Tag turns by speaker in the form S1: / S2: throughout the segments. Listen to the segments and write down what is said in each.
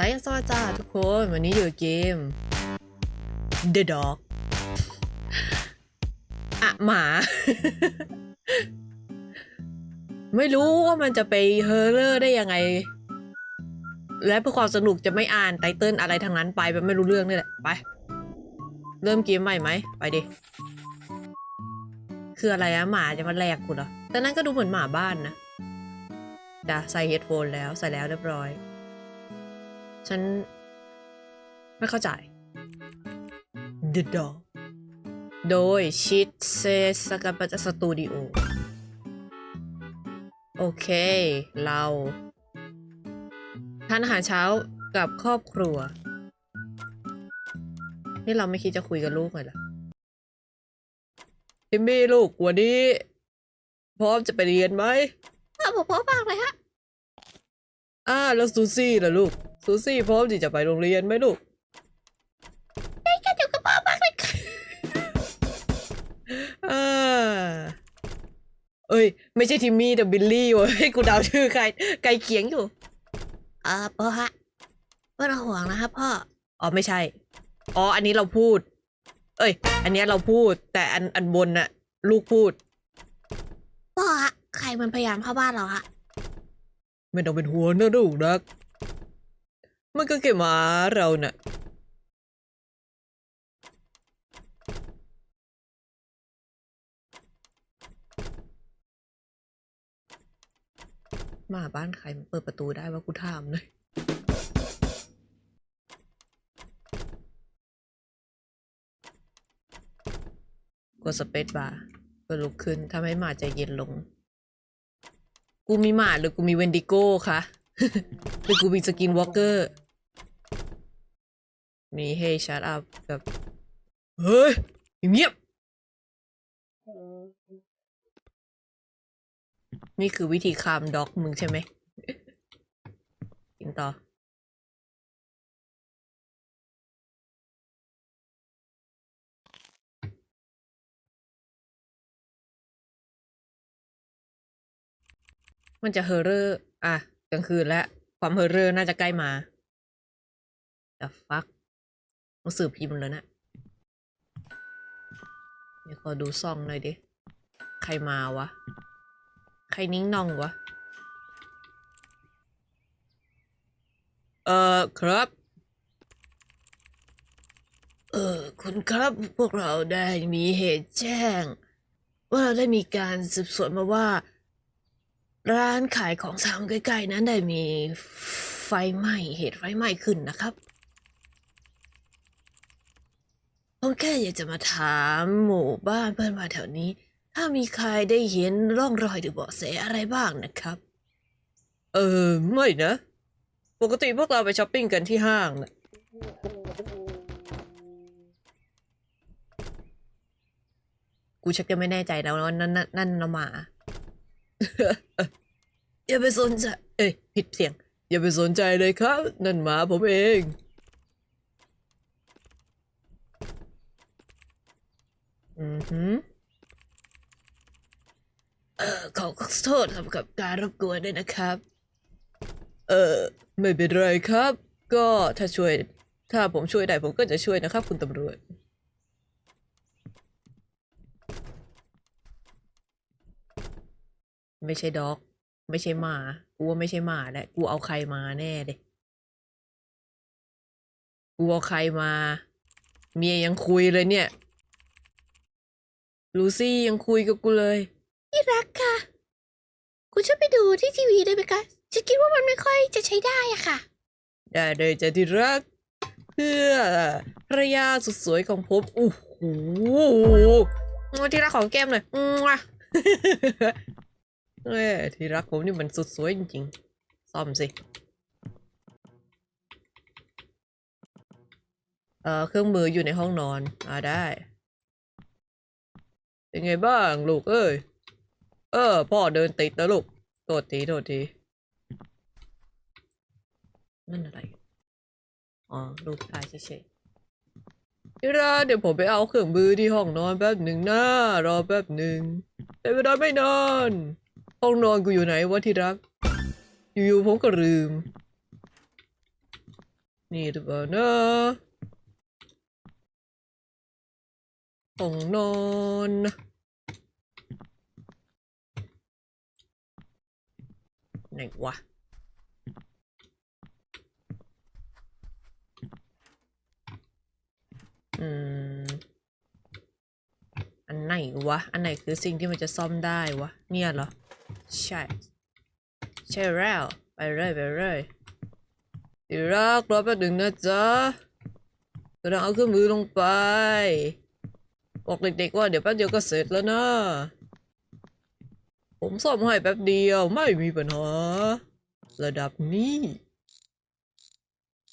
S1: สายสวัสดีจ้าทุกคน วันนี้อยู่เกม The Dog อะหมา ไม่รู้ว่ามันจะไปเฮอร์เรอร์ได้ยังไง และเพื่อความสนุกจะไม่อ่านไตเติลอะไรทั้งนั้นไปแบบไม่รู้เรื่องนี่แหละ ไป เริ่มเกมใหม่ไหม ไปดิ คืออะไรอะหมาจะมาแลกกูเหรอแต่นั่นก็ดูเหมือนหมาบ้านนะจ้ะใส่เฮดโฟนแล้วใส่แล้วเรียบร้อย ฉัน ไม่เข้าใจ The Dog โดยชิดเซสกัปสตูดิโอ โอเค เราทานอาหารเช้ากับครอบครัว นี่เราไม่คิดจะคุยกับลูกเลยเหรอพิมมี่ลูกวันนี้ พร้อมจะไปเรียนไหม
S2: พ่อผมพ่อมากเลยฮะ
S1: อ่า แล้วซูซี่ล่ะลูก ซูซี่พร้อมที่จะไปโรงเรียนไหมลูก
S2: ก็เดี๋ยวกับพ่อมากเลยค่ะ
S1: อ่าเอ้ย ไม่ใช่ทิมมี่แต่บิลลี่เว้ยกูเดาชื่อใครไกลเคียงอยู่
S2: เออพ่อฮะไม่ต้องห่วงนะครับพ่อ
S1: อ๋อไม่ใช่ อ๋อ อันนี้เราพูด เอ้ย อันเนี้ยเราพูด แต่อันอันบนน่ะ ลูกพูด
S2: พ่อฮะใครมันพยายามเข้าบ้านเราฮะ
S1: ไม่ต้องเป็นห่วงนะลูกรัก มันก็แค่หมาเราเน่ะหมาบ้านใครมันเปิดประตูได้ว่ากูถามเลยกดสเปซบาร์เพื่อลุกขึ้นทำให้หมาใจเย็นลง กูมีหมาหรือกูมีเวนดิโก้คะ หรือกูมีสกินวอล์กเกอร์มีเฮชัดอัพแบบเฮ้ยเงียบนี่คือวิธีคามด็อกมึงใช่ไหมกินต่อมันจะเฮอร์เรอร์ อะ กลางคืนแล้วความเฮอร์เรอร์น่าจะใกล้มา The fuck หนังสือพิมพ์แล้วนะเดี๋ยวขอดูซองหน่อยดิ ใครมาวะ ใครนิ่งนองวะ เออครับ เออคุณครับพวกเราได้มีเหตุแจ้ง ว่าเราได้มีการสืบสวนมาว่า ร้านขายของชำใกล้ๆนั้นได้มีไฟไหม้เหตุไฟไหม้ขึ้นนะครับผมแค่อยากจะมาถามหมู่บ้านเพื่อนบ้านแถวนี้ ถ้ามีใครได้เห็นร่องรอยหรือเบาะแสอะไรบ้างนะครับ เออไม่นะ ปกติพวกเราไปช้อปปิ้งกันที่ห้างนะกูชักจะไม่แน่ใจแล้วว่านั่นนั่นนั่นนมา อย่าไปสนใจ เอ้ยผิดเสียง อย่าไปสนใจเลยครับ นั่นหมาผมเอง อือหือเอ่อขอโทษครับกับการรบกวนด้วยนะครับ เออไม่เป็นไรครับ ก็ถ้าช่วย ถ้าผมช่วยได้ผมก็จะช่วยนะครับ คุณตำรวจ ไม่ใช่ด็อก ไม่ใช่หมากูว่าไม่ใช่หมาแหละกูเอาใครมาแน่เลยกูเอาใครมา เมียยังคุยเลยเนี่ย ลูซี่ยังคุยกับกูเลย
S2: ที่รักค่ะ คุณช่วยไปดูที่ทีวีได้ไหมคะฉันคิดว่ามันไม่ค่อยจะใช้ได้อะค่ะ
S1: ได้เลยจ้ะที่รัก เพื่อภรรยาสุดสวยของผมโอ้โหที่รักของแก้มเลยอืมว่ะ เอ้ยที่รักผมนี่มันสุดสวยจริงๆ ซ่อมสิ เอ่อ เครื่องมืออยู่ในห้องนอน อ่าได้ เป็นไงบ้างลูกเอ้ย เออ พ่อเดินติดนะลูก โทษทีโทษทีนั่นอะไร อ๋อรูปถ่ายเฉยๆที่รักเดี๋ยวผมไปเอาเครื่องมือที่ห้องนอนแป๊บหนึ่งนะรอแป๊บหนึ่งแต่เวลาไม่นาน ห้องนอนกูอยู่ไหนวะที่รัก อยู่ๆผมก็ลืม นี่หรือเปล่านะห้องนอนไหนวะอืม อันไหนวะ อันไหนคือสิ่งที่มันจะซ่อมได้วะ เนี่ยเหรอ ใช่ ใช่แล้ว ไปเลยไปเลยที่รักรอแป๊บหนึ่งนะจ๊ะกำลังเอาเครื่องมือลงไป บอกเด็กๆว่าเดี๋ยวแป๊บเดียวก็เสร็จแล้วนะ ผมซ่อมให้แป๊บเดียวไม่มีปัญหา ระดับนี้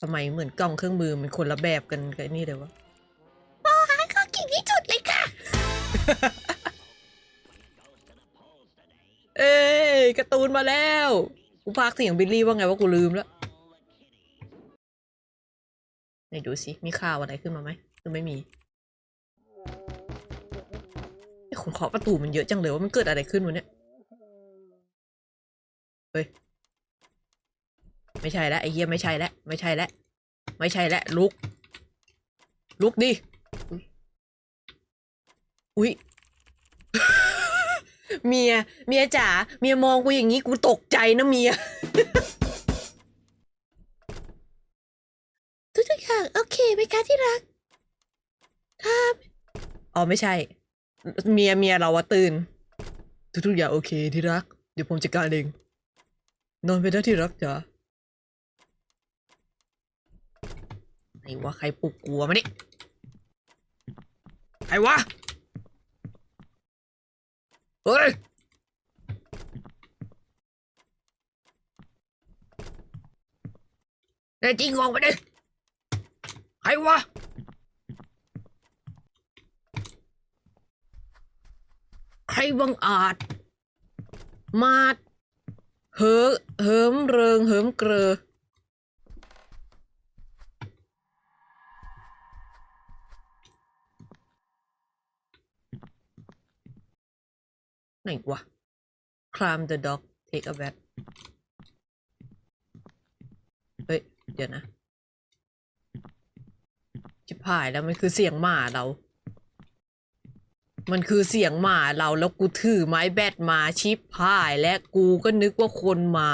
S1: ทำไมเหมือนกล้องเครื่องมือมันคนละแบบกันกับไอ้นี่เลยวะ
S2: ก็เก่งที่สุดเลยค่ะ
S1: การ์ตูนมาแล้ว กูพากเสียงบิลลี่ว่าไงว่ากูลืมแล้วไหนดูสิ มีข่าวอะไรขึ้นมาไหมหรือไม่มีไอ้ของเคาะประตูมันเยอะจังเลยว่ามันเกิดอะไรขึ้นวะเนี่ย เฮ้ย ไม่ใช่แล้วไอ้เหี้ยไม่ใช่แล้วไม่ใช่แล้วไม่ใช่แล้วลุก ลุกดิ อุ๊ยอุ๊ย เมีย เมียจ๋า เมียมองกูอย่างนี้กูตกใจนะเมีย
S2: ทุกๆอย่างโอเคไหมคะที่รัก ครับ
S1: อ๋อไม่ใช่ เมียเมียเราอะตื่น ทุกๆอย่างโอเคที่รัก เดี๋ยวผมจัดการเอง นอนไปได้ที่รักจ๋าไหนวะใครปลุกกลัวมานี่ใครวะ เฮ้ย แน่จริงออกมาดิ ใครวะ ใครบังอาจ มาเหิมเหิมเริงเหิมเกรอ ไหนวะ climb the dog take a bath เฮ้ย เดี๋ยวนะจิบหายแล้วมันคือเสียงหมาเรา มันคือเสียงหมาเราแล้วกูถือไม้แบตมาชิปหายและกูก็นึกว่าคนมา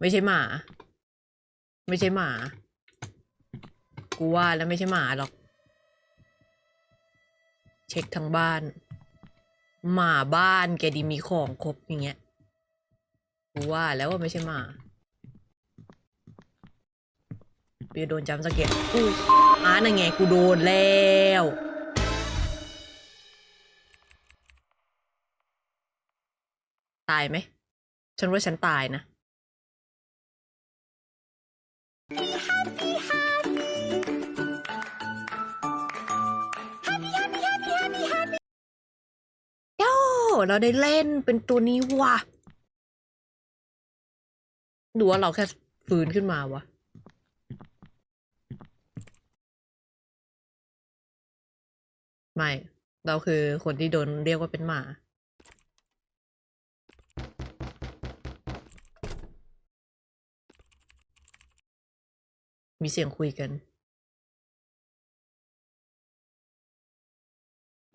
S1: ไม่ใช่หมา ไม่ใช่หมา กูว่าแล้วไม่ใช่หมาหรอก เช็คทั้งบ้าน หมาบ้านแกดีมีของครบอย่างเงี้ย กูว่าแล้วว่าไม่ใช่หมาเปียโดนจำสเก็ตอุ้ยอ่านั่นไงกูโดนแล้วตายไหม ฉันว่าฉันตายนะ เราได้เล่นเป็นตัวนี้ว่ะดูว่าเราแค่ฟื้นขึ้นมาวะไม่ เราคือคนที่โดนเรียกว่าเป็นหมา มีเสียงคุยกัน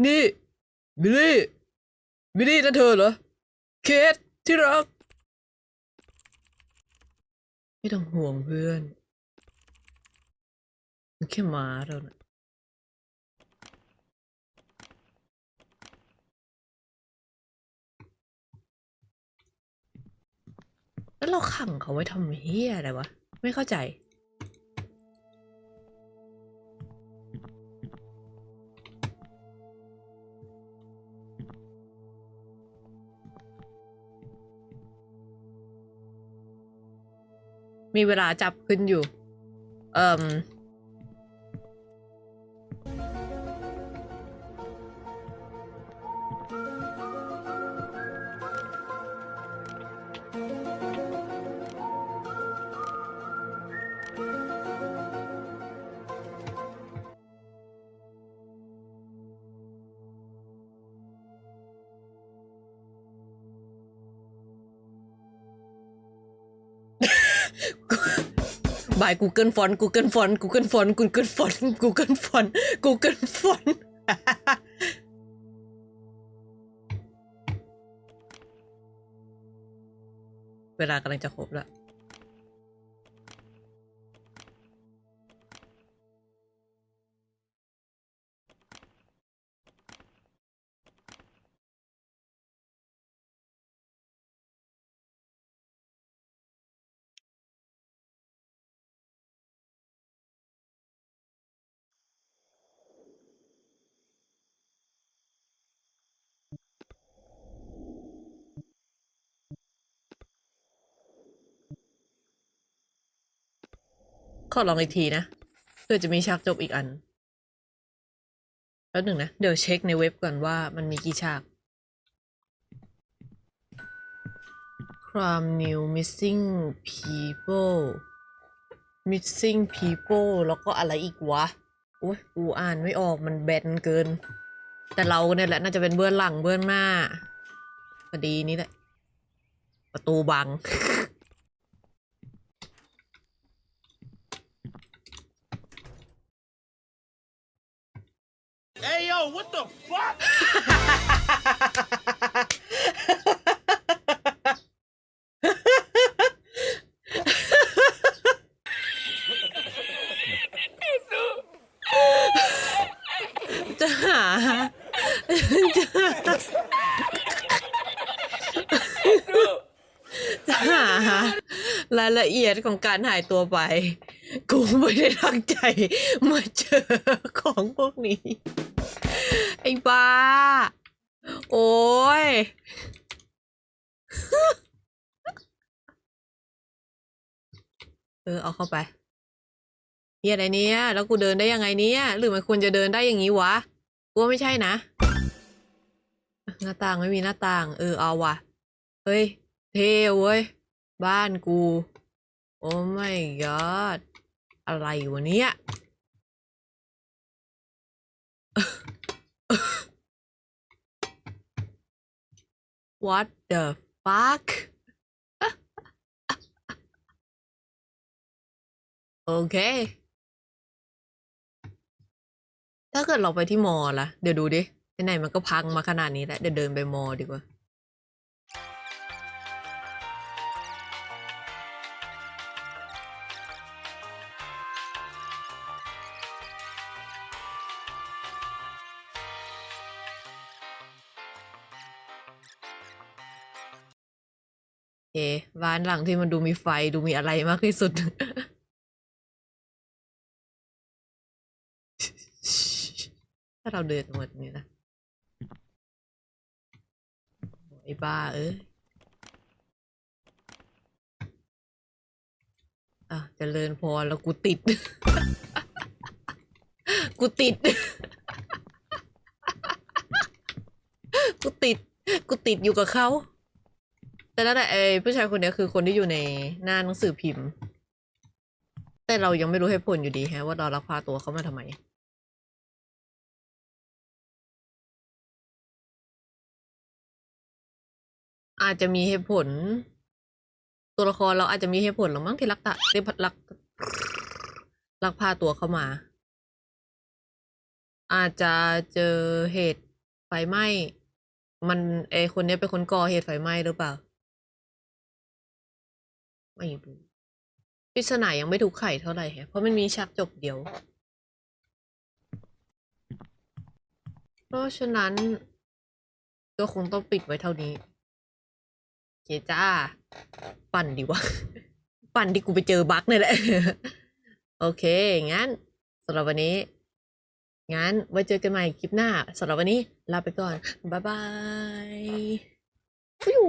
S1: นี่ บิลลี่ บิลลี่นั่นเธอเหรอ เคสที่รัก ไม่ต้องห่วงเพื่อนมันแค่หมาเรานะแล้วเราขังเขาไว้ทำเฮียอะไรวะ ไม่เข้าใจ มีเวลาจับขึ้นอยู่ เอ่อาย Google Font Google Font Google Font Google Font Google Font Google Font เวลากำลังจะครบแล้ว ลองอีกทีนะเพื่อจะมีฉากจบอีกอันแล้วหนึ่งนะ เดี๋ยวเช็คในเว็บก่อนว่ามันมีกี่ฉาก crime new missing people missing people แล้วก็อะไรอีกวะโอ้ยกูอ่านไม่ออกมันแบนเกิน แต่เราเนี่ยแหละน่าจะเป็นเบื้องหลังเบื้องหน้าคดีนี้แหละ ประตูบัง
S3: yo, what the fuck?
S1: จะห รายละเอียดของการหายตัวไป กูไม่ได้ตั้งใจมาเจอของพวกนี้ ไอ้บ้า โอ้ย เออ เอาเข้าไปเฮียอะไรเนี่ยแล้วกูเดินได้ยังไงเนี่ยหรือมันควรจะเดินได้อย่างนี้วะกูว่าไม่ใช่นะ หน้าต่างไม่มีหน้าต่าง เออเอาว่ะ เฮ้ย เท่เว้ย บ้านกู โอ้ไม่กอดอะไรวะเนี่ย What the fuck โอเค ถ้าเกิดเราไปที่มอล่ะเดี๋ยวดูดิไหนมันก็พังมาขนาดนี้แล้ว เดี๋ยวเดินไปมอดีกว่า เคบ้านหลังที่มันดูมีไฟดูมีอะไรมากที่สุด ถ้าเราเดินออกมาตรงนี้นะไอ้บ้า เอ้ยอะเจริญพรแล้วกูติด กูติด กูติด กูติดอยู่กับเขา แต่แล้วแต่ไอ้ผู้ชายคนนี้คือคนที่อยู่ในหน้าหนังสือพิมพ์ แต่เรายังไม่รู้เหตุผลอยู่ดีแฮะ ว่าเราลักพาตัวเขามาทำไม อาจจะมีเหตุผล ตัวละครเราอาจจะมีเหตุผลหรือมั้งที่ลักตะที่ลักลักพาตัวเข้ามา อาจจะเจอเหตุไฟไหม้มันไอคนนี้เป็นคนก่อเหตุไฟไหม้หรือเปล่า ไม่รู้ปริศนายังไม่ถูกไขเท่าไหร่แฮะเพราะมันมีฉากจบเดียว เพราะฉะนั้นก็คงต้องปิดไว้เท่านี้เคจ้า ปั่นดีวะ ปั่นที่กูไปเจอบั๊กนี่แหละ โอเค งั้นสำหรับวันนี้ งั้นไว้เจอกันใหม่คลิปหน้าสำหรับวันนี้ลาไปก่อน บ๊ายบายฟิว